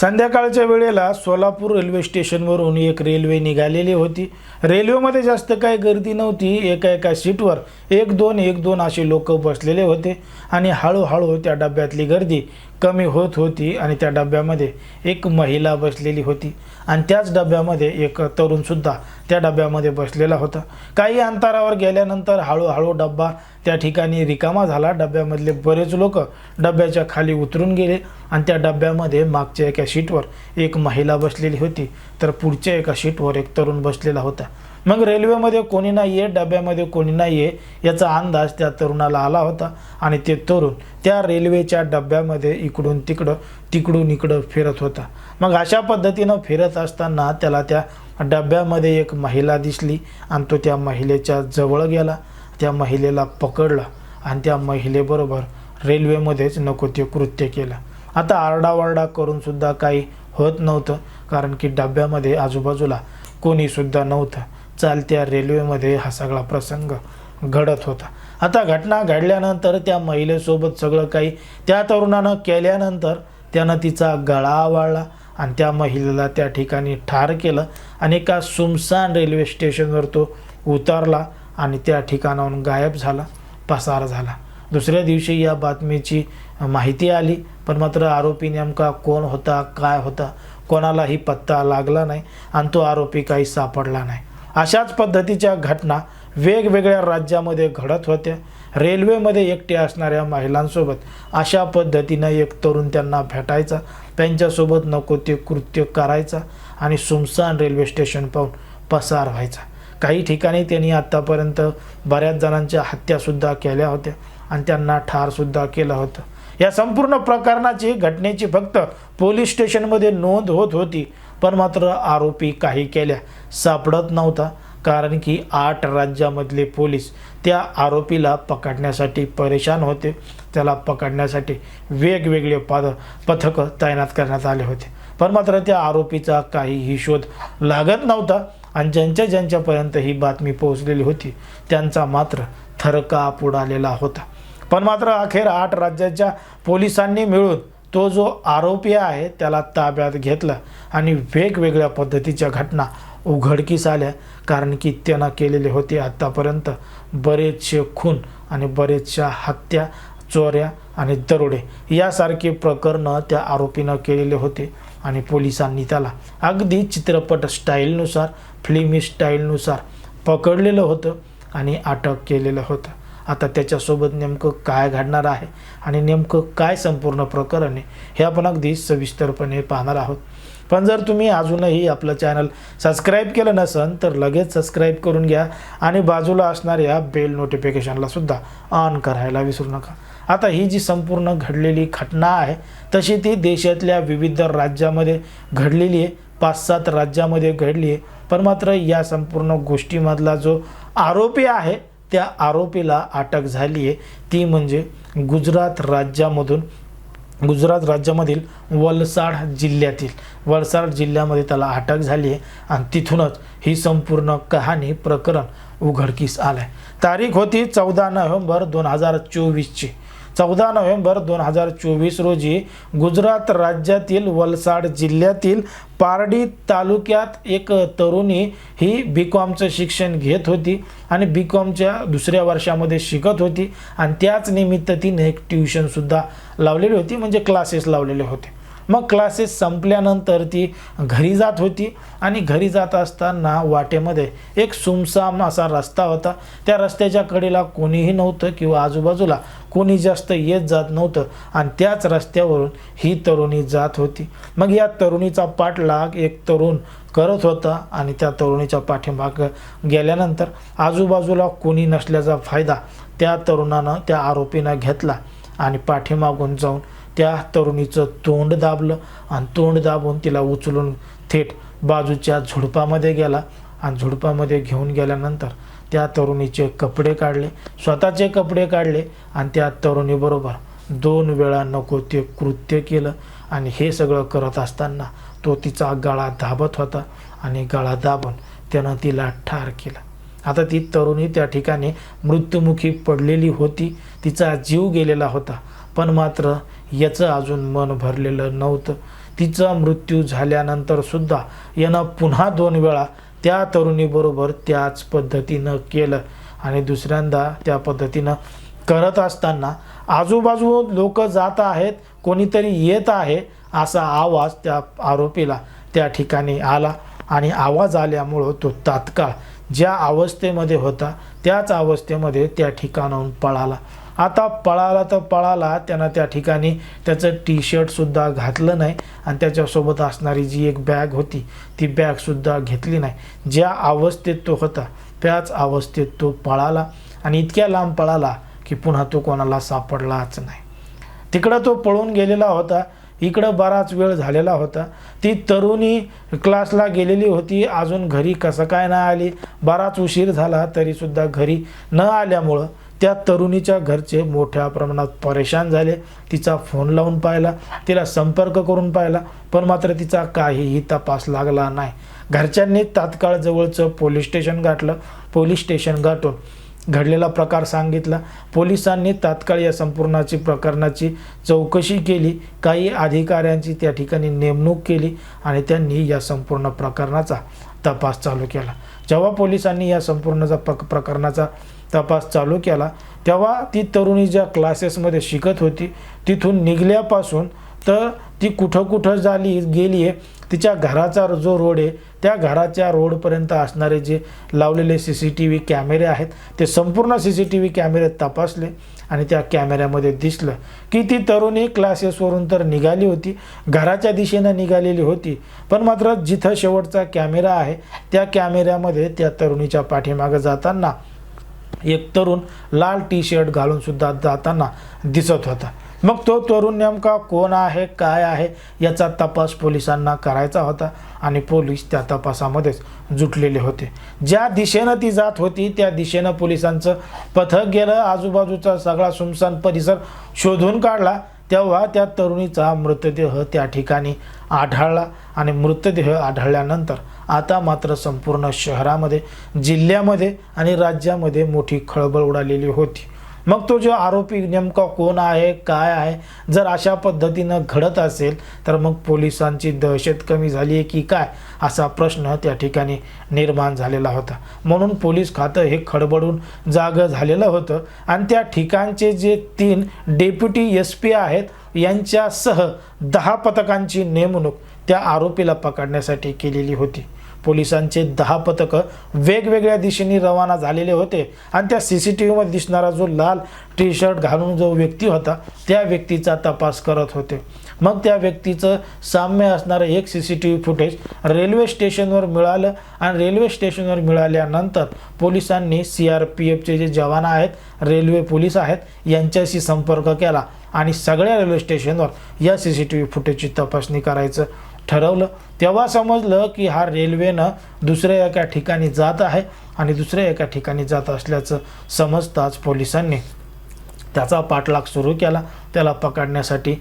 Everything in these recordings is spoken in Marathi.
संध्याकाळच्या वेळेला सोलापूर रेल्वे स्टेशनवरून एक रेल्वे निघालेली होती. रेल्वेमध्ये जास्त काही गर्दी नव्हती. एका एका सीटवर एक दोन एक दोन असे लोक बसलेले होते. आणि हळूहळू त्या डब्यातली गर्दी कमी होत होती आणि त्या डब्यामध्ये एक महिला बसलेली होती. आणि त्याच डब्यामध्ये एक तरुणसुद्धा त्या डब्यामध्ये बसलेला होता. काही अंतरावर गेल्यानंतर हळूहळू डब्बा त्या ठिकाणी रिकामा झाला. डब्यामधले बरेच लोक डब्याच्या खाली उतरून गेले आणि त्या डब्यामध्ये मागच्या एका शीटवर एक महिला बसलेली होती. तर पुढच्या एका शीटवर एक तरुण बसलेला होता. मग रेल्वेमध्ये कोणी नाही आहे डब्यामध्ये कोणी नाही आहे याचा अंदाज त्या तरुणाला आला होता. आणि ते तरुण त्या रेल्वेच्या डब्यामध्ये इकडून तिकडं तिकडून इकडं फिरत होता. मग अशा पद्धतीनं फिरत असताना त्याला त्या डब्यामध्ये एक महिला दिसली आणि तो त्या महिलेच्या जवळ गेला. त्या महिलेला पकडला आणि त्या महिलेबरोबर रेल्वेमध्येच नको ते कृत्य केलं. आता आरडाओरडा करूनसुद्धा काही होत नव्हतं कारण की डब्यामध्ये आजूबाजूला कोणीसुद्धा नव्हतं. चालत्या रेल्वेमध्ये हा सगळा प्रसंग घडत होता. आता घटना घडल्यानंतर त्या महिलेसोबत सगळं काही त्या तरुणानं केल्यानंतर त्यानं तिचा गळा आवळला आणि त्या महिलेला त्या ठिकाणी ठार केलं आणि एका सुमसान रेल्वे स्टेशनवर तो उतरला आणि त्या ठिकाणाहून गायब झाला पसार झाला. दुसऱ्या दिवशी या बातमीची माहिती आली पण मात्र आरोपी नेमका कोण होता काय होता कोणालाही पत्ता लागला नाही आणि तो आरोपी काही सापडला नाही. अशाच पद्धतीच्या घटना वेगवेगळ्या राज्यामध्ये घडत होत्या. रेल्वेमध्ये एकटे असणाऱ्या महिलांसोबत अशा पद्धतीनं एक तरुण त्यांना भेटायचा. त्यांच्यासोबत नको ते कृत्य करायचा आणि सुमसान रेल्वे स्टेशन पाहून पसार व्हायचा. काही ठिकाणी त्यांनी आत्तापर्यंत बऱ्याच जणांच्या हत्यासुद्धा केल्या होत्या आणि त्यांना ठारसुद्धा केलं होतं. या संपूर्ण प्रकरणाची घटनेची फक्त पोलीस स्टेशनमध्ये नोंद होत होती. पण मात्र आरोपी काही केल्या सापडत नव्हता कारण की आठ राज्यामधले पोलीस त्या आरोपीला पकडण्यासाठी परेशान होते. त्याला पकडण्यासाठी वेगवेगळे पद पथकं तैनात करण्यात आले होते. पण मात्र त्या आरोपीचा काहीही शोध लागत नव्हता आणि ज्यांच्या ज्यांच्यापर्यंत ही बातमी पोहोचलेली होती त्यांचा मात्र थरकाप उडालेला होता. पण मात्र अखेर आठ राज्याच्या पोलिसांनी मिळून तो जो आरोपी आहे त्याला ताब्यात घेतला आणि वेगवेगळ्या पद्धतीच्या घटना उघडकीस आल्या. कारण की त्यानं केलेले होते आत्तापर्यंत बरेचसे खून आणि बरेचशा हत्या चोऱ्या आणि दरोडे यासारखे प्रकरणं त्या आरोपीनं केलेले होते आणि पोलिसांनी त्याला अगदी चित्रपट स्टाईलनुसार फिल्मी स्टाईलनुसार पकडलेलं होतं आणि अटक केलेलं होतं. आता त्याच्यासोबत नेमकं काय घडणार आहे आणि नेमकं काय संपूर्ण प्रकरण आहे हे आपण अगदी सविस्तरपणे पाहणार आहोत. पण जर तुम्ही अजूनही आपलं चॅनल सबस्क्राईब केलं नसन तर लगेच सबस्क्राईब करून घ्या आणि बाजूला असणाऱ्या बेल नोटिफिकेशनला सुद्धा ऑन करायला विसरू नका. आता ही जी संपूर्ण घडलेली घटना आहे तशी ती देशातल्या विविध राज्यामध्ये घडलेली आहे पाच सात राज्यामध्ये घडली आहे. पण मात्र या संपूर्ण गोष्टीमधला जो आरोपी आहे त्या आरोपीला अटक झाली आहे. ती म्हणजे गुजरात राज्यामधून गुजरात राज्यामधील वलसाड जिल्ह्यातील. वलसाड जिल्ह्यामध्ये त्याला अटक झाली आहे आणि तिथूनच ही संपूर्ण कहाणी प्रकरण उघडकीस आलं आहे तारीख होती चौदा नोव्हेंबर दोन हजार चोवीसची. चौदा नोव्हेंबर दोन हजार चोवीस रोजी गुजरात राज्यातील वलसाड जिल्ह्यातील पारडी तालुक्यात एक तरुणी ही बी कॉमचं शिक्षण घेत होती आणि बी कॉमच्या दुसऱ्या वर्षामध्ये शिकत होती. आणि त्याच निमित्त तिने एक ट्युशनसुद्धा लावलेली होती म्हणजे क्लासेस लावलेले होते. मग क्लासेस संपल्यानंतर ती घरी जात होती आणि घरी जात असताना वाटेमध्ये एक सुमसाम असा रस्ता होता. त्या रस्त्याच्या कडेला कोणीही नव्हतं किंवा आजूबाजूला कोणी जास्त येत जात नव्हतं आणि त्याच रस्त्यावरून ही तरुणी जात होती. मग या तरुणीचा पाठलाग एक तरुण करत होता आणि त्या तरुणीच्या पाठीमाग गेल्यानंतर आजूबाजूला कोणी नसल्याचा फायदा त्या तरुणानं त्या आरोपीनं घेतला आणि पाठीमागून जाऊन त्या तरुणीचं तोंड दाबलं आणि तोंड दाबून तिला उचलून थेट बाजूच्या झुडपामध्ये गेला आणि झुडपामध्ये घेऊन गेल्यानंतर त्या तरुणीचे कपडे काढले स्वतःचे कपडे काढले आणि त्या तरुणीबरोबर दोन वेळा नको ते कृत्य केलं आणि हे सगळं करत असताना तो तिचा गळा दाबत होता आणि गळा दाबून त्यानं तिला ठार केला. आता ती तरुणी त्या ठिकाणी मृत्युमुखी पडलेली होती तिचा जीव गेलेला होता पण मात्र याचं अजून मन भरलेलं नव्हतं. तिचा मृत्यू झाल्यानंतर सुद्धा यानं पुन्हा दोन वेळा त्या तरुणीबरोबर त्याच पद्धतीनं केलं. आणि दुसऱ्यांदा त्या पद्धतीनं करत असताना आजूबाजू लोक जात आहेत कोणीतरी येत आहे असा आवाज त्या आरोपीला त्या ठिकाणी आला. आणि आवाज आल्यामुळं तो तात्काळ ज्या अवस्थेमध्ये होता त्याच अवस्थेमध्ये त्या ठिकाणाहून पळाला. आता पळाला तर पळाला त्यानं त्या ठिकाणी त्याचं टी शर्टसुद्धा घातलं नाही आणि त्याच्यासोबत असणारी जी एक बॅग होती ती बॅगसुद्धा घेतली नाही. ज्या अवस्थेत तो होता त्याच अवस्थेत तो पळाला आणि इतक्या लांब पळाला की पुन्हा तो कोणाला सापडलाच नाही. तिकडं तो पळून गेलेला होता इकडं बराच वेळ झालेला होता. ती तरुणी क्लासला गेलेली होती अजून घरी कसं काय नाही आली? बराच उशीर झाला तरीसुद्धा घरी न आल्यामुळं त्या तरुणीच्या घरचे मोठ्या प्रमाणात परेशान झाले. तिचा फोन लावून पाहिला. तिला संपर्क करून पाहिला पण मात्र तिचा काहीही तपास लागला नाही. घरच्यांनी तात्काळ जवळचं पोलीस स्टेशन गाठलं. पोलीस स्टेशन गाठून घडलेला प्रकार सांगितला. पोलिसांनी तात्काळ या संपूर्णाची प्रकरणाची चौकशी केली. काही अधिकाऱ्यांची त्या ठिकाणी नेमणूक केली आणि त्यांनी या संपूर्ण प्रकरणाचा तपास चालू केला. जेव्हा पोलिसांनी या संपूर्णचा प्रक प्रकरणाचा तपास चालू केला. तेव्हा ती तरुणी ज्या क्लासेसमध्ये शिकत होती तिथून निघल्यापासून तर ती कुठं कुठं झाली गेली आहे तिच्या घराचा जो रोड आहे त्या घराच्या रोडपर्यंत असणारे जे लावलेले सी सी टी व्ही कॅमेरे आहेत ते संपूर्ण सी सी टी व्ही कॅमेरे तपासले आणि त्या कॅमेऱ्यामध्ये दिसलं की ती तरुणी क्लासेसवरून तर निघाली होती घराच्या दिशेनं निघालेली होती पण मात्र जिथं शेवटचा कॅमेरा आहे त्या कॅमेऱ्यामध्ये त्या तरुणीच्या पाठीमागं जाताना एक तरुण लाल टी शर्ट घालून सुद्धा जाताना दिसत होता. मग तो तरुण नेमका कोण आहे काय आहे याचा तपास पोलिसांना करायचा होता आणि पोलीस त्या तपासामध्येच जुटलेले होते. ज्या दिशेनं ती जात होती त्या दिशेनं पोलिसांचं पथक गेलं आजूबाजूचा सगळा सुमसान परिसर शोधून काढला. तेव्हा त्या तरुणीचा मृतदेह त्या ठिकाणी आढळला आणि मृतदेह आढळल्यानंतर आता मात्र संपूर्ण शहरामध्ये जिल्ह्यामध्ये आणि राज्यामध्ये मोठी खळबळ उडालेली होती. मग तो जो आरोपी नेमका कोण आहे काय आहे जर अशा पद्धतीनं घडत असेल तर मग पोलिसांची दहशत कमी झाली आहे की काय असा प्रश्न त्या ठिकाणी निर्माण झालेला होता. म्हणून पोलीस खातं हे खडबडून जागं झालेलं होतं आणि त्या ठिकाणचे जे तीन डेप्युटी एस पी आहेत यांच्यासह दहा पथकांची नेमणूक त्या आरोपीला पकडण्यासाठी केलेली होती. पोलिसांचे दहा पथकं वेगवेगळ्या दिशेने रवाना झालेले होते. आणि त्या सी सी टी व्हीमध्ये दिसणारा जो लाल टी शर्ट घालून जो व्यक्ती होता त्या व्यक्तीचा तपास करत होते. मग त्या व्यक्तीचं साम्य असणारं एक C C T V footage railway स्टेशनवर मिळालं आणि रेल्वे स्टेशनवर मिळाल्यानंतर पोलिसांनी सी आर पी एफचे जे जवान आहेत रेल्वे पोलीस आहेत यांच्याशी संपर्क केला आणि सगळ्या रेल्वे स्टेशनवर या सी सी टी व्ही फुटेजची तपासणी करायचं ठरवलं. तेव्हा समजलं की हा रेल्वेनं दुसऱ्या एका ठिकाणी जात आहे आणि दुसऱ्या एका ठिकाणी जात असल्याचं समजताच पोलिसांनी त्याचा पाठलाग सुरू केला. त्याला पकडण्यासाठी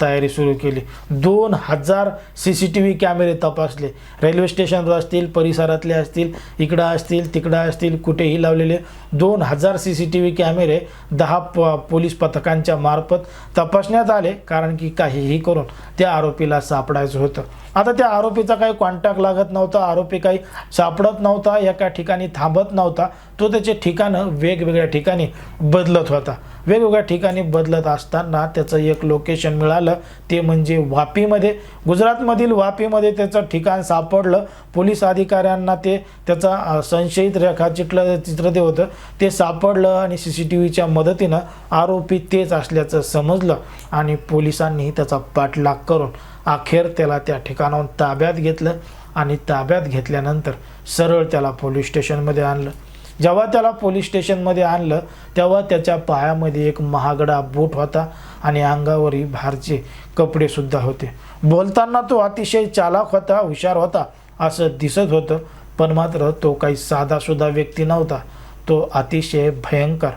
तयारी सुरू केली. दोन हजार सी सी टी व्ही कॅमेरे तपासले. रेल्वे स्टेशनवर असतील परिसरातले असतील इकडं असतील तिकडं असतील कुठेही लावलेले. दोन हजार सी सी टी व्ही कॅमेरे दहा प पोलीस पथकांच्या मार्फत तपासण्यात आले कारण की काहीही करून त्या आरोपीला सापडायचं होतं. आता त्या आरोपीचा काही कॉन्टॅक्ट लागत नव्हता आरोपी काही सापडत नव्हता एका ठिकाणी थांबत नव्हता. तो त्याचे ठिकाणं वेगवेगळ्या ठिकाणी बदलत होता. वेगवेगळ्या ठिकाणी बदलत असता असताना त्याचं एक लोकेशन मिळालं. ते म्हणजे वापीमध्ये. गुजरातमधील वापीमध्ये त्याचं ठिकाण सापडलं. पोलीस अधिकाऱ्यांना ते त्याचा संशयित रेखाचित्र चित्र ते होतं. ते सापडलं आणि सी सी टी व्हीच्या मदतीनं आरोपी तेच असल्याचं समजलं आणि पोलिसांनी त्याचा पाठलाग करून अखेर त्याला त्या ठिकाणाहून ताब्यात घेतलं आणि ताब्यात घेतल्यानंतर सरळ त्याला पोलीस स्टेशनमध्ये आणलं. जेव्हा त्याला पोलीस स्टेशनमध्ये आणलं तेव्हा त्याच्या पायामध्ये एक महागडा बूट होता आणि अंगावरही भारचे कपडेसुद्धा होते. बोलताना तो अतिशय चालाक होता हुशार होता असं दिसत होतं पण मात्र तो काही साधासुद्धा व्यक्ती नव्हता. तो अतिशय भयंकर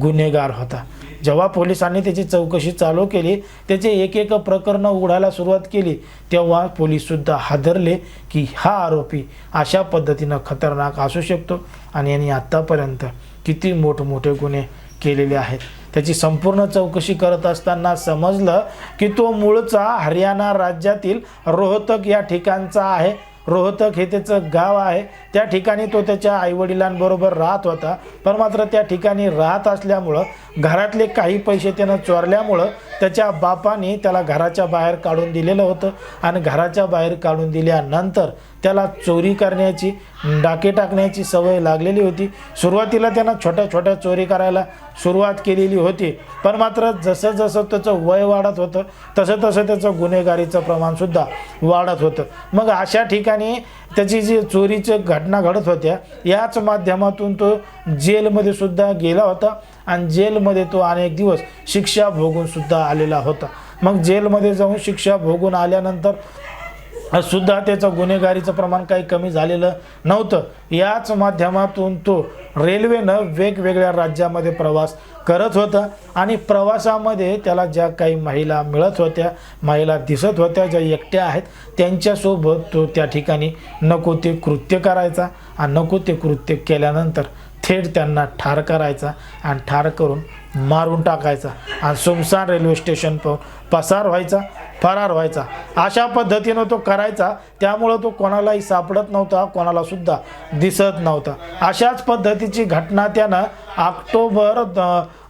गुन्हेगार होता. जेव्हा पोलिसांनी त्याची चौकशी चालू केली त्याचे एक एक प्रकरणं उघडायला सुरुवात केली तेव्हा पोलीससुद्धा हादरले की हा आरोपी अशा पद्धतीनं खतरनाक असू शकतो आणि यांनी आत्तापर्यंत किती मोठमोठे गुन्हे केलेले आहेत. त्याची संपूर्ण चौकशी करत असताना समजलं की तो मूळचा हरियाणा राज्यातील रोहतक या ठिकाणचा आहे. रोहतक हे त्याचं गाव आहे. त्या ठिकाणी तो त्याच्या आईवडिलांबरोबर राहत होता. पण मात्र त्या ठिकाणी राहत असल्यामुळं घरातले काही पैसे त्यानं चोरल्यामुळं त्याच्या बापाने त्याला घराच्या बाहेर काढून दिलेलं होतं आणि घराच्या बाहेर काढून दिल्यानंतर त्याला चोरी करण्याची डाके टाकण्याची सवय लागलेली होती. सुरुवातीला त्यानं छोट्या छोट्या चोरी करायला सुरुवात केलेली होती. पण मात्र जसं जसं त्याचं वय वाढत होतं तसं तसं त्याचं गुन्हेगारीचं प्रमाणसुद्धा वाढत होतं. मग अशा ठिकाणी त्याची जी चोरीच्या घटना घडत होत्या याच माध्यमातून तो जेलमध्ये सुद्धा गेला होता आणि जेलमध्ये तो अनेक दिवस शिक्षा भोगूनसुद्धा आलेला होता. मग जेलमध्ये जाऊन शिक्षा भोगून आल्यानंतर सुद्धा त्याचं गुन्हेगारीचं प्रमाण काही कमी झालेलं नव्हतं. याच माध्यमातून तो रेल्वेनं वेगवेगळ्या राज्यामध्ये प्रवास करत होता आणि प्रवासामध्ये त्याला ज्या काही महिला मिळत होत्या महिला दिसत होत्या ज्या एकट्या आहेत त्यांच्यासोबत तो त्या ठिकाणी नको ते कृत्य करायचा आणि नको ते कृत्य केल्यानंतर थेट त्यांना ठार करायचा आणि ठार करून मारून टाकायचा आणि सुमसान रेल्वे स्टेशन प पसार व्हायचा फरार व्हायचा. अशा पद्धतीनं तो करायचा त्यामुळं तो कोणालाही सापडत नव्हता कोणालासुद्धा दिसत नव्हता. अशाच पद्धतीची घटना त्यानं ऑक्टोबर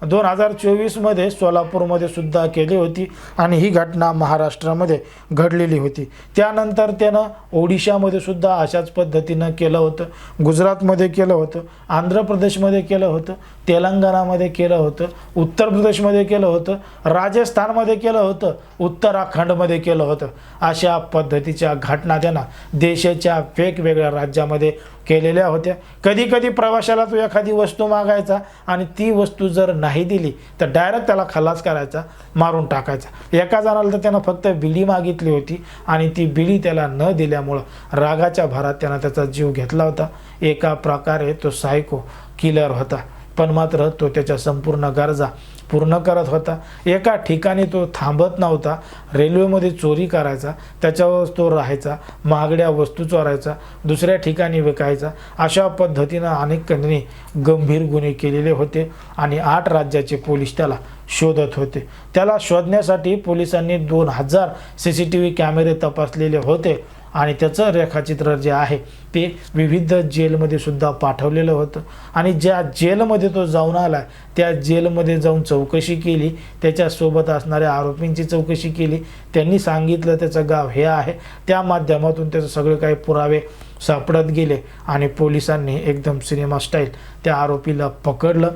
दोन हजार चोवीसमध्ये सोलापूरमध्ये सुद्धा केली होती आणि ही घटना महाराष्ट्रामध्ये घडलेली होती. त्यानंतर त्यानं ओडिशामध्ये सुद्धा अशाच पद्धतीनं केलं होतं. गुजरातमध्ये केलं होतं. आंध्र प्रदेशमध्ये केलं होतं. तेलंगणामध्ये केलं होतं. उत्तर प्रदेशमध्ये केलं होतं राजस्थानमध्ये केलं होतं उत्तराखंडमध्ये केलं होतं. अशा पद्धतीच्या घटना त्यांना देशाच्या वेगवेगळ्या राज्यामध्ये केलेल्या होत्या. कधी कधी प्रवाशाला तो एखादी वस्तू मागायचा आणि ती वस्तू जर नाही दिली तर डायरेक्ट त्याला खलास करायचा मारून टाकायचा. एका जणाला तर त्यानं फक्त बिडी मागितली होती आणि ती बिडी त्याला न दिल्यामुळं रागाच्या भारात त्यानं त्याचा जीव घेतला होता. एका प्रकारे तो सायको किलर होता. पण मात्र तो त्याच्या संपूर्ण गरजा पूर्ण करत होता. एका ठिकाणी तो थांबत नव्हता. रेल्वेमध्ये चोरी करायचा त्याच्यावर तो राहायचा महागड्या वस्तू चोरायचा दुसऱ्या ठिकाणी विकायचा अशा पद्धतीनं अनेकांनी गंभीर गुन्हे केलेले होते आणि आठ राज्याचे पोलीस त्याला शोधत होते. त्याला शोधण्यासाठी पोलिसांनी दोन हजार सी सी टी व्ही कॅमेरे तपासलेले होते. आणि त्याचं रेखाचित्र जे आहे ते विविध जेलमध्ये सुद्धा पाठवलेलं होतं. आणि ज्या जेलमध्ये तो जाऊन आला त्या जेलमध्ये जाऊन चौकशी केली त्याच्यासोबत असणाऱ्या आरोपींची चौकशी केली त्यांनी सांगितलं त्याचं गाव हे आहे. त्या माध्यमातून त्याचं सगळे काही पुरावे सापडत गेले आणि पोलिसांनी एकदम सिनेमा स्टाईल त्या आरोपीला पकडलं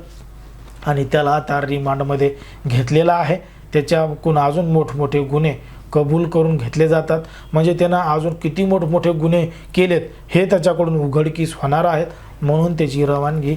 आणि त्याला आता रिमांडमध्ये घेतलेला आहे. त्याच्याकडून अजून मोठमोठे गुन्हे कबूल करून घेतले जातात. म्हणजे त्यानं अजून किती मोठमोठे गुन्हे केलेत हे त्याच्याकडून उघडकीस होणार आहेत म्हणून त्याची रवानगी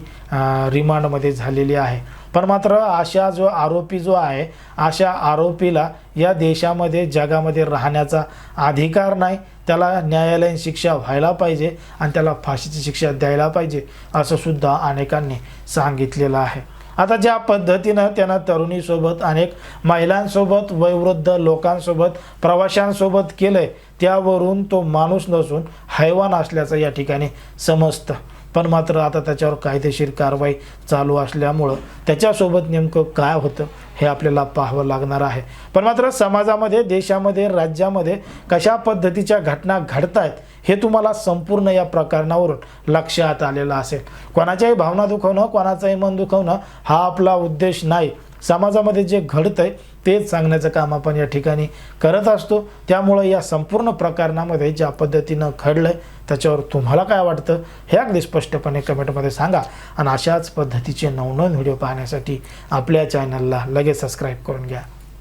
रिमांडमध्ये झालेली आहे. पण मात्र अशा जो आरोपी जो आहे अशा आरोपीला या देशामध्ये जगामध्ये राहण्याचा अधिकार नाही. त्याला न्यायालयीन शिक्षा व्हायला पाहिजे आणि त्याला फाशीची शिक्षा द्यायला पाहिजे असं सुद्धा अनेकांनी सांगितलेलं आहे. आता ज्या पद्धतीनं त्यांना तरुणीसोबत अनेक महिलांसोबत वयोवृद्ध लोकांसोबत प्रवाशांसोबत केलं आहे त्यावरून तो माणूस नसून हैवान असल्याचं या ठिकाणी समजतं. पण मात्र आता त्याच्यावर कायदेशीर कारवाई चालू असल्यामुळं त्याच्यासोबत नेमकं काय होतं हे आपल्याला पाहावं लागणार आहे. पण मात्र समाजामध्ये देशामध्ये राज्यामध्ये कशा पद्धतीच्या घटना घडत आहेत हे तुम्हाला संपूर्ण या प्रकरणावरून लक्षात आलेलं असेल. कोणाच्याही भावना दुखवणं कोणाचंही मन दुखवणं हा आपला उद्देश नाही. समाजामध्ये जे घडतंय तेच सांगण्याचं काम आपण या ठिकाणी करत असतो. त्यामुळं या संपूर्ण प्रकरणामध्ये ज्या पद्धतीनं घडलं आहे त्याच्यावर तुम्हाला काय वाटतं हे अगदी स्पष्टपणे कमेंटमध्ये सांगा. आणि अशाच पद्धतीचे नवनवीन व्हिडिओ पाहण्यासाठी आपल्या चॅनलला लगेच सबस्क्राईब करून घ्या.